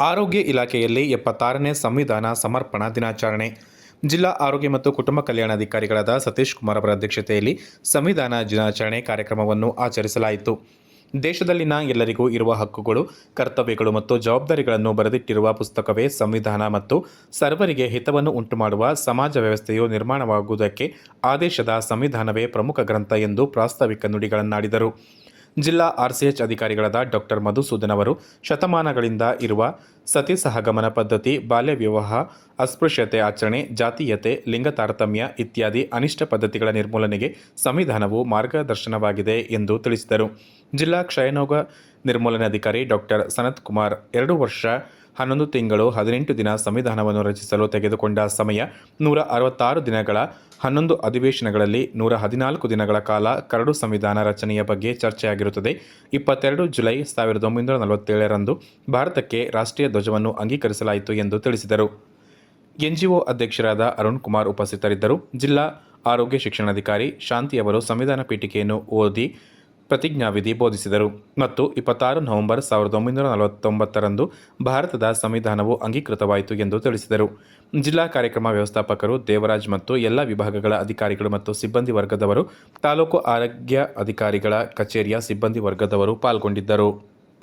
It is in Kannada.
ಆರೋಗ್ಯ ಇಲಾಖೆಯಲ್ಲಿ ಎಪ್ಪತ್ತಾರನೇ ಸಂವಿಧಾನ ಸಮರ್ಪಣಾ ದಿನಾಚರಣೆ. ಜಿಲ್ಲಾ ಆರೋಗ್ಯ ಮತ್ತು ಕುಟುಂಬ ಕಲ್ಯಾಣಾಧಿಕಾರಿಗಳಾದ ಸತೀಶ್ ಕುಮಾರ್ ಅವರ ಅಧ್ಯಕ್ಷತೆಯಲ್ಲಿ ಸಂವಿಧಾನ ದಿನಾಚರಣೆ ಕಾರ್ಯಕ್ರಮವನ್ನು ಆಚರಿಸಲಾಯಿತು. ದೇಶದಲ್ಲಿನ ಎಲ್ಲರಿಗೂ ಇರುವ ಹಕ್ಕುಗಳು, ಕರ್ತವ್ಯಗಳು ಮತ್ತು ಜವಾಬ್ದಾರಿಗಳನ್ನು ಬರೆದಿಟ್ಟಿರುವ ಪುಸ್ತಕವೇ ಸಂವಿಧಾನ ಮತ್ತು ಸರ್ವರಿಗೆ ಹಿತವನ್ನು ಉಂಟುಮಾಡುವ ಸಮಾಜ ವ್ಯವಸ್ಥೆಯು ನಿರ್ಮಾಣವಾಗುವುದಕ್ಕೆ ಆದೇಶದ ಸಂವಿಧಾನವೇ ಪ್ರಮುಖ ಗ್ರಂಥ ಎಂದು ಪ್ರಾಸ್ತಾವಿಕ ನುಡಿಗಳನ್ನಾಡಿದರು. ಜಿಲ್ಲಾ ಆರ್ಸಿಎಚ್ ಅಧಿಕಾರಿಗಳಾದ ಡಾಕ್ಟರ್ ಮಧುಸೂದನ್ ಅವರು ಶತಮಾನಗಳಿಂದ ಇರುವ ಸತಿ ಸಹಗಮನ ಪದ್ಧತಿ, ಬಾಲ್ಯ ವಿವಾಹ, ಅಸ್ಪೃಶ್ಯತೆ ಆಚರಣೆ, ಜಾತೀಯತೆ, ಲಿಂಗ ತಾರತಮ್ಯ ಇತ್ಯಾದಿ ಅನಿಷ್ಟ ಪದ್ಧತಿಗಳ ನಿರ್ಮೂಲನೆಗೆ ಸಂವಿಧಾನವು ಮಾರ್ಗದರ್ಶನವಾಗಿದೆ ಎಂದು ತಿಳಿಸಿದರು. ಜಿಲ್ಲಾ ಕ್ಷಯರೋಗ ನಿರ್ಮೂಲನಾಧಿಕಾರಿ ಡಾಕ್ಟರ್ ಸನತ್ ಕುಮಾರ್ ಎರಡು ವರ್ಷ ಹನ್ನೊಂದು ತಿಂಗಳು ಹದಿನೆಂಟು ದಿನ ಸಂವಿಧಾನವನ್ನು ರಚಿಸಲು ತೆಗೆದುಕೊಂಡ ಸಮಯ ನೂರ ಅರವತ್ತಾರು ದಿನಗಳ. ಹನ್ನೊಂದು ಅಧಿವೇಶನಗಳಲ್ಲಿ ನೂರ ಹದಿನಾಲ್ಕು ದಿನಗಳ ಕಾಲ ಕರಡು ಸಂವಿಧಾನ ರಚನೆಯ ಬಗ್ಗೆ ಚರ್ಚೆಯಾಗಿರುತ್ತದೆ. ಇಪ್ಪತ್ತೆರಡು ಜುಲೈ ಸಾವಿರದ ಒಂಬೈನೂರ ನಲವತ್ತೇಳರಂದು ಭಾರತಕ್ಕೆ ರಾಷ್ಟ್ರೀಯ ಧ್ವಜವನ್ನು ಅಂಗೀಕರಿಸಲಾಯಿತು ಎಂದು ತಿಳಿಸಿದರು. ಎನ್ಜಿಒ ಅಧ್ಯಕ್ಷರಾದ ಅರುಣ್ ಕುಮಾರ್ ಉಪಸ್ಥಿತರಿದ್ದರು. ಜಿಲ್ಲಾ ಆರೋಗ್ಯ ಶಿಕ್ಷಣಾಧಿಕಾರಿ ಶಾಂತಿ ಅವರು ಸಂವಿಧಾನ ಪೀಠಿಕೆಯನ್ನು ಓದಿ ಪ್ರತಿಜ್ಞಾವಿಧಿ ಬೋಧಿಸಿದರು. ಮತ್ತು ಇಪ್ಪತ್ತಾರು ನವೆಂಬರ್ ಸಾವಿರದ ಒಂಬೈನೂರ ನಲವತ್ತೊಂಬತ್ತರಂದು ಭಾರತದ ಸಂವಿಧಾನವು ಅಂಗೀಕೃತವಾಯಿತು ಎಂದು ತಿಳಿಸಿದರು. ಜಿಲ್ಲಾ ಕಾರ್ಯಕ್ರಮ ವ್ಯವಸ್ಥಾಪಕರು, ದೇವರಾಜ್ ಮತ್ತು ಎಲ್ಲ ವಿಭಾಗಗಳ ಅಧಿಕಾರಿಗಳು ಮತ್ತು ಸಿಬ್ಬಂದಿ ವರ್ಗದವರು, ತಾಲೂಕು ಆರೋಗ್ಯ ಅಧಿಕಾರಿಗಳ ಕಚೇರಿಯ ಸಿಬ್ಬಂದಿ ವರ್ಗದವರು ಪಾಲ್ಗೊಂಡಿದ್ದರು.